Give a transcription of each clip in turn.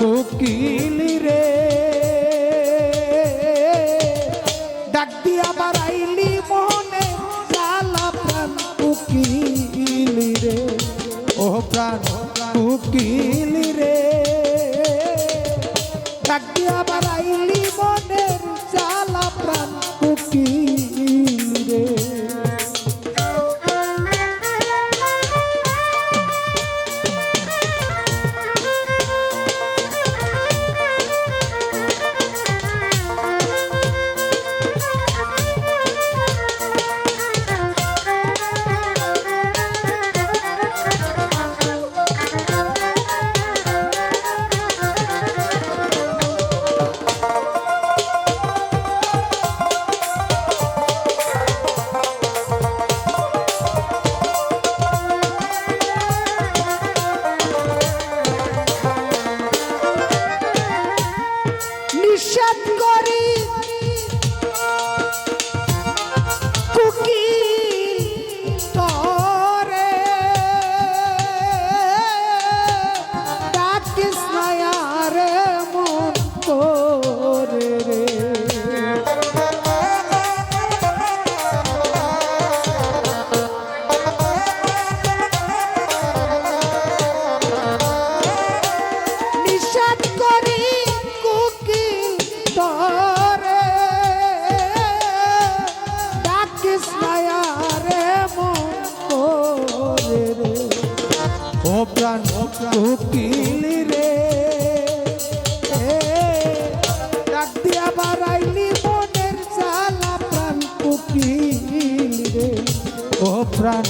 কোকিলি ও প্রাণ কোকিল রে। ডাক দিয়া বাড়াইলি মনের জ্বালা প্রাণ কোকিল রে। ও প্রাণ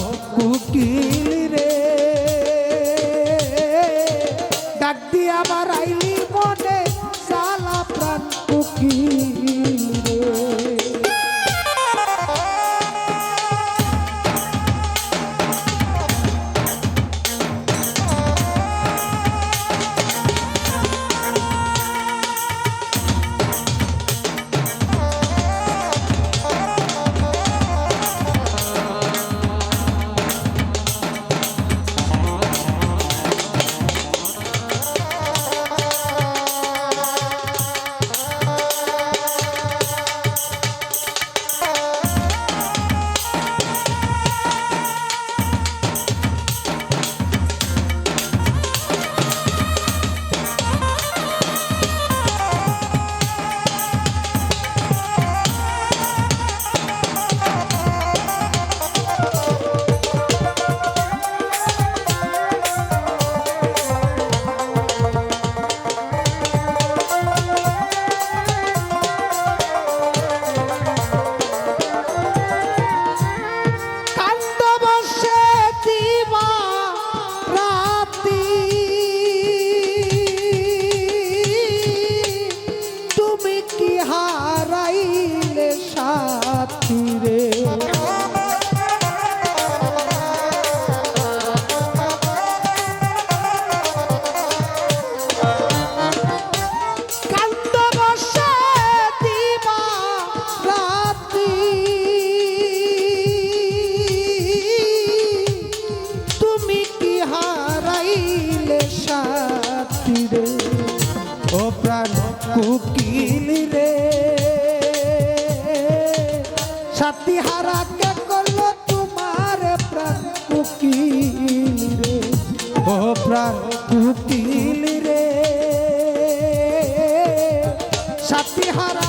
দিহারা কে করল তোমার প্রাণ কুকিল রে। ও প্রাণ কুকিল রে। সাথী হারা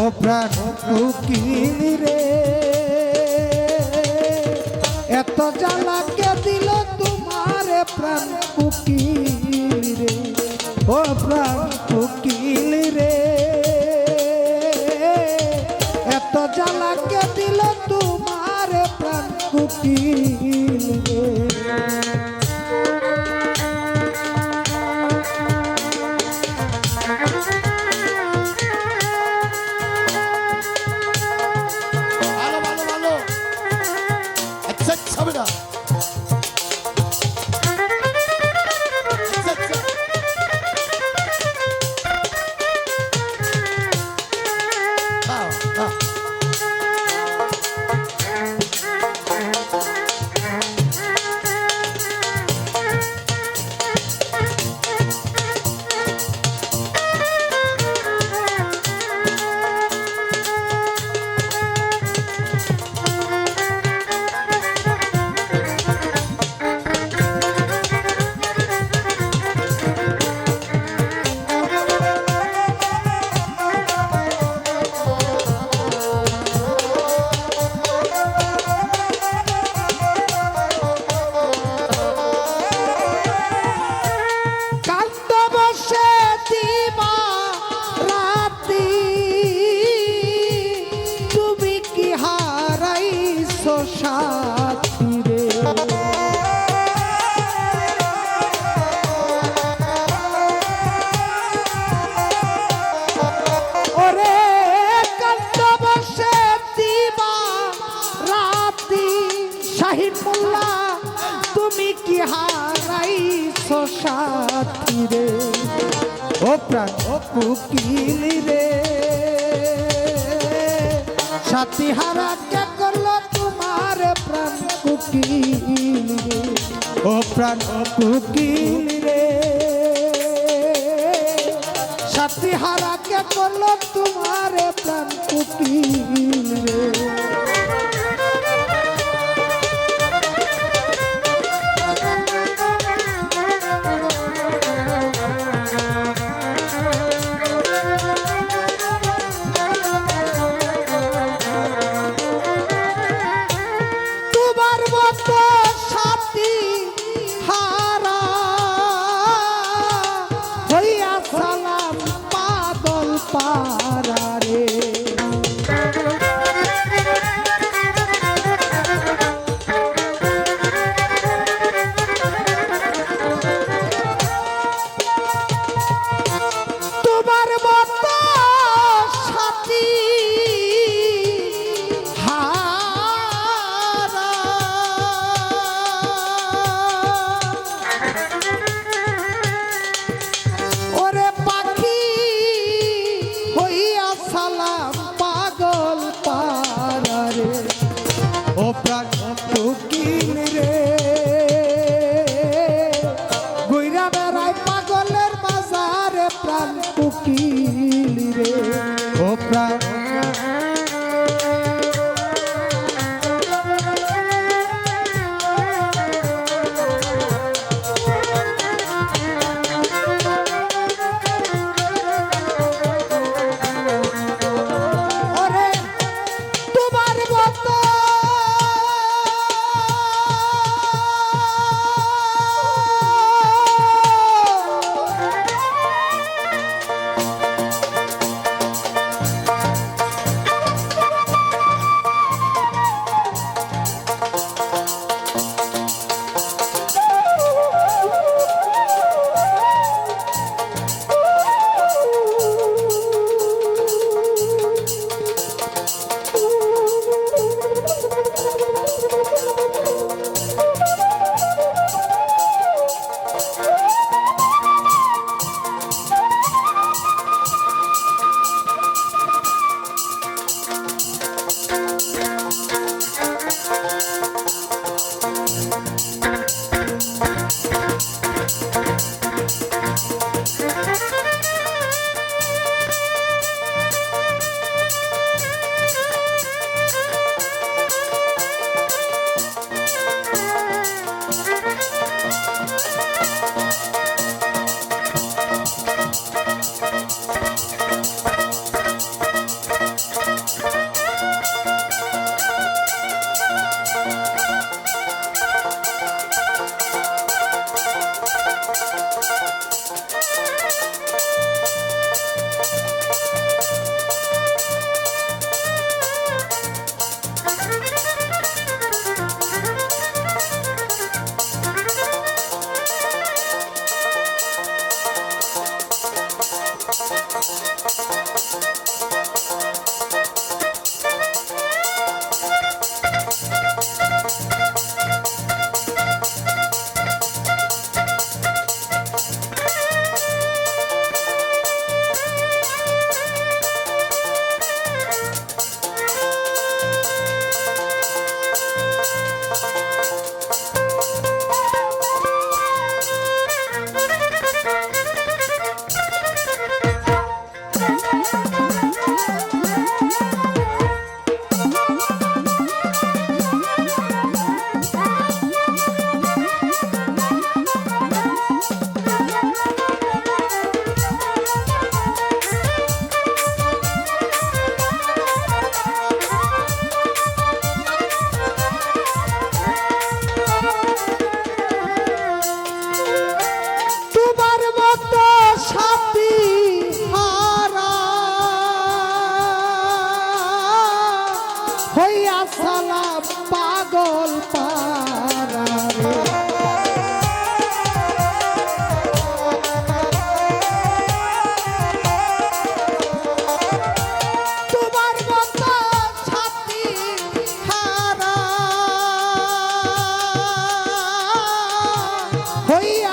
ও প্রাণ রে। রাহিমুল্লা তুমি কি হারাইছ সাথী রে? ও প্রাণ, ও কুকিল রে। সাথী হারা কে করল তোমার প্রাণ কুকিল রে? ও প্রাণ, ও কুকিল রে। সাথী হারা কে করল তোমার প্রাণ কুকিল পা তোমার মতো সাথী হারা। হইয়া সালাম পাগল পারা হইয়া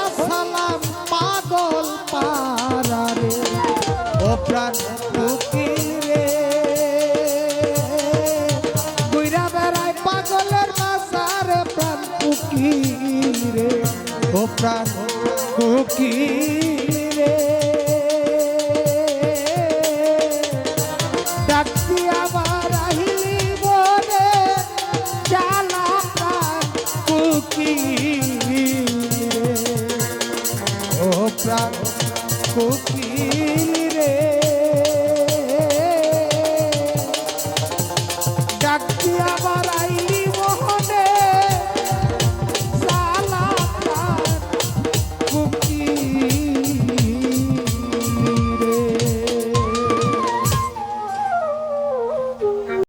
প্রাণ রে ডাকতি আবার আহিলি বলে জ্বালা প্রাণ কুকিরে ও প্রাণ কুকিরে